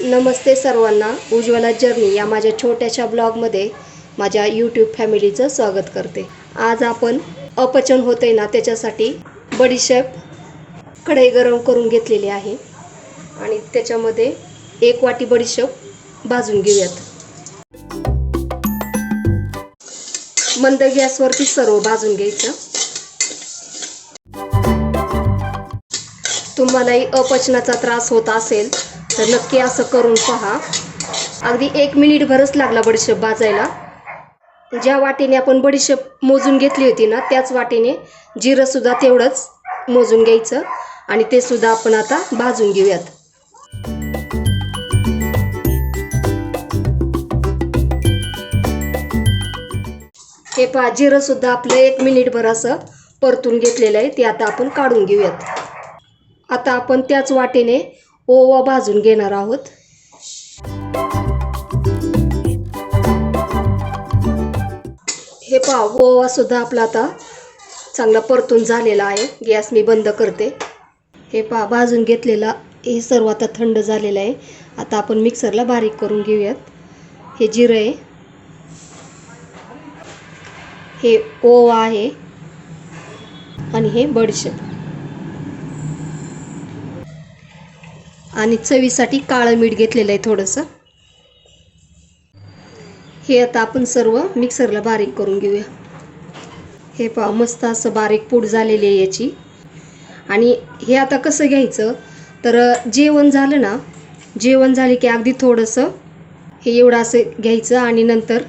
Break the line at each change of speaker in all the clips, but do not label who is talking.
नमस्ते सर्वांना. उज्ज्वला जर्नी या माझ्या छोट्याशा ब्लॉगमध्ये माझ्या यूट्यूब फॅमिलीचं स्वागत करते. आज आपण अपचन होते ना त्याच्यासाठी बडीशेप कढई गरम करून घेतलेली आहे. आणि त्याच्यामध्ये एक वाटी बडीशेप भाजून घेऊयात. मंद गॅसवरती सर्व भाजून घ्यायचं. तुम्हालाही अपचनाचा त्रास होत असेल तर नक्की असं करून पहा. अगदी एक मिनिटभरच लागला बडीशेप भाजायला ज्या वाटेने आपण बडीशेप मोजून घेतली होती ना त्याच वाटेने जिरंसुद्धा तेवढंच मोजून घ्यायचं आणि ते सुद्धा आपण आता भाजून घेऊयात. हे पहा जिरंसुद्धा आपलं एक मिनिटभर असं परतून घेतलेलं आहे ते आता आपण काढून घेऊयात. आता आपण त्याच वाटेने ओवा भाजून घेणार आहोत. हे पहा ओवा सुद्धा आपला आता चांगला परतून झालेला आहे. गॅस मी बंद करते. हे पहा भाजून घेतलेला हे सर्व आता थंड झालेलं आहे. आता आपण मिक्सरला बारीक करून घेऊयात. हे जिरं आहे. हे ओवा आहे. आणि हे बडीशेप. आणि चवीसाठी काळं मीठ घेतलेलं आहे थोडंसं. हे आता आपण सर्व मिक्सरला बारीक करून घेऊया. हे पहा मस्त असं बारीक पूड झालेली आहे याची. आणि हे आता कसं घ्यायचं? तर जेवण झालं ना जेवण झाले की अगदी थोडंसं हे एवढं असं घ्यायचं आणि नंतर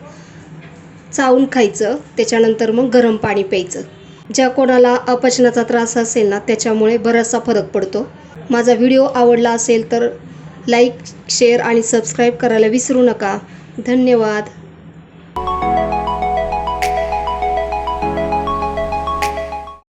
चावून खायचं. त्याच्यानंतर मग गरम पाणी प्यायचं. ज्या कोणाला अपचनाचा त्रास असेल ना त्याच्यामुळे बराचसा फरक पडतो. माझा व्हिडिओ आवडला असेल तर लाईक शेअर आणि सबस्क्राईब करायला विसरू नका. धन्यवाद.